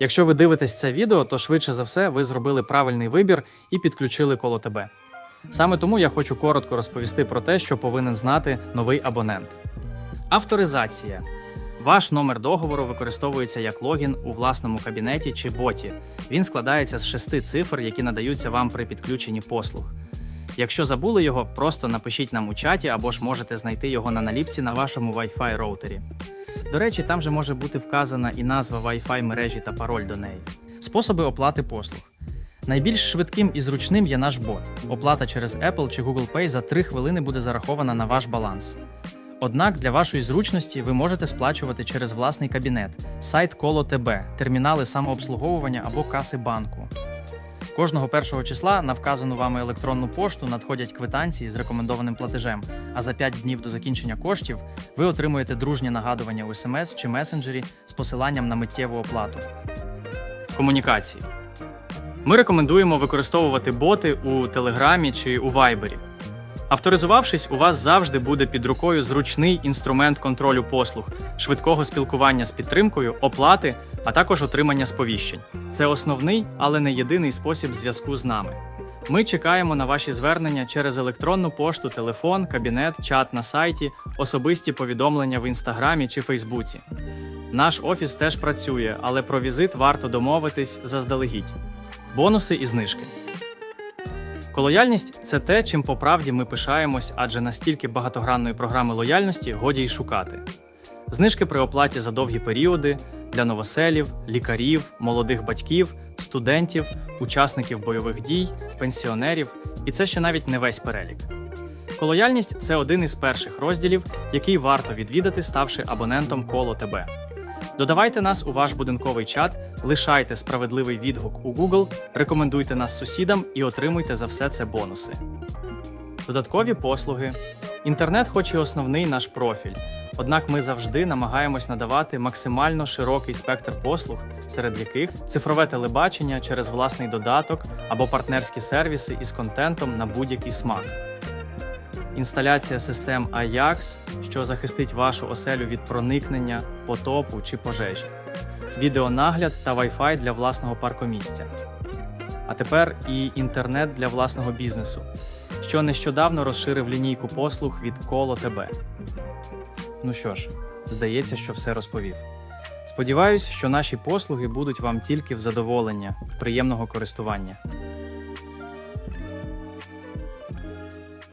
Якщо ви дивитесь це відео, то швидше за все ви зробили правильний вибір і підключили коло тебе. Саме тому я хочу коротко розповісти про те, що повинен знати новий абонент. Авторизація. Ваш номер договору використовується як логін у власному кабінеті чи боті. Він складається з шести цифр, які надаються вам при підключенні послуг. Якщо забули його, просто напишіть нам у чаті або ж можете знайти його на наліпці на вашому Wi-Fi роутері. До речі, там же може бути вказана і назва Wi-Fi мережі та пароль до неї. Способи оплати послуг. Найбільш швидким і зручним є наш бот. Оплата через Apple чи Google Pay за 3 хвилини буде зарахована на ваш баланс. Однак для вашої зручності ви можете сплачувати через власний кабінет, сайт Коло ТБ, термінали самообслуговування або каси банку. Кожного першого числа на вказану вами електронну пошту надходять квитанції з рекомендованим платежем, а за 5 днів до закінчення коштів ви отримуєте дружнє нагадування у смс чи месенджері з посиланням на миттєву оплату. Комунікації. Ми рекомендуємо використовувати боти у Телеграмі чи у Вайбері. Авторизувавшись, у вас завжди буде під рукою зручний інструмент контролю послуг, швидкого спілкування з підтримкою, оплати, а також отримання сповіщень. Це основний, але не єдиний спосіб зв'язку з нами. Ми чекаємо на ваші звернення через електронну пошту, телефон, кабінет, чат на сайті, особисті повідомлення в інстаграмі чи Фейсбуці. Наш офіс теж працює, але про візит варто домовитись заздалегідь. Бонуси і знижки. Колояльність це те, чим по правді ми пишаємось, адже настільки багатогранної програми лояльності годі й шукати. Знижки при оплаті за довгі періоди для новоселів, лікарів, молодих батьків, студентів, учасників бойових дій, пенсіонерів, і це ще навіть не весь перелік. Колояльність це один із перших розділів, який варто відвідати, ставши абонентом коло ТБ. Додавайте нас у ваш будинковий чат, лишайте справедливий відгук у Google, рекомендуйте нас сусідам і отримуйте за все це бонуси. Додаткові послуги. Інтернет, хоч і основний наш профіль, однак ми завжди намагаємось надавати максимально широкий спектр послуг, серед яких цифрове телебачення через власний додаток або партнерські сервіси із контентом на будь-який смак. Інсталяція систем AJAX, що захистить вашу оселю від проникнення, потопу чи пожежі, відеонагляд та Wi-Fi для власного паркомісця. А тепер і інтернет для власного бізнесу, що нещодавно розширив лінійку послуг від Коло ТБ. Ну що ж, здається, що все розповів. Сподіваюсь, що наші послуги будуть вам тільки в задоволення, приємного користування.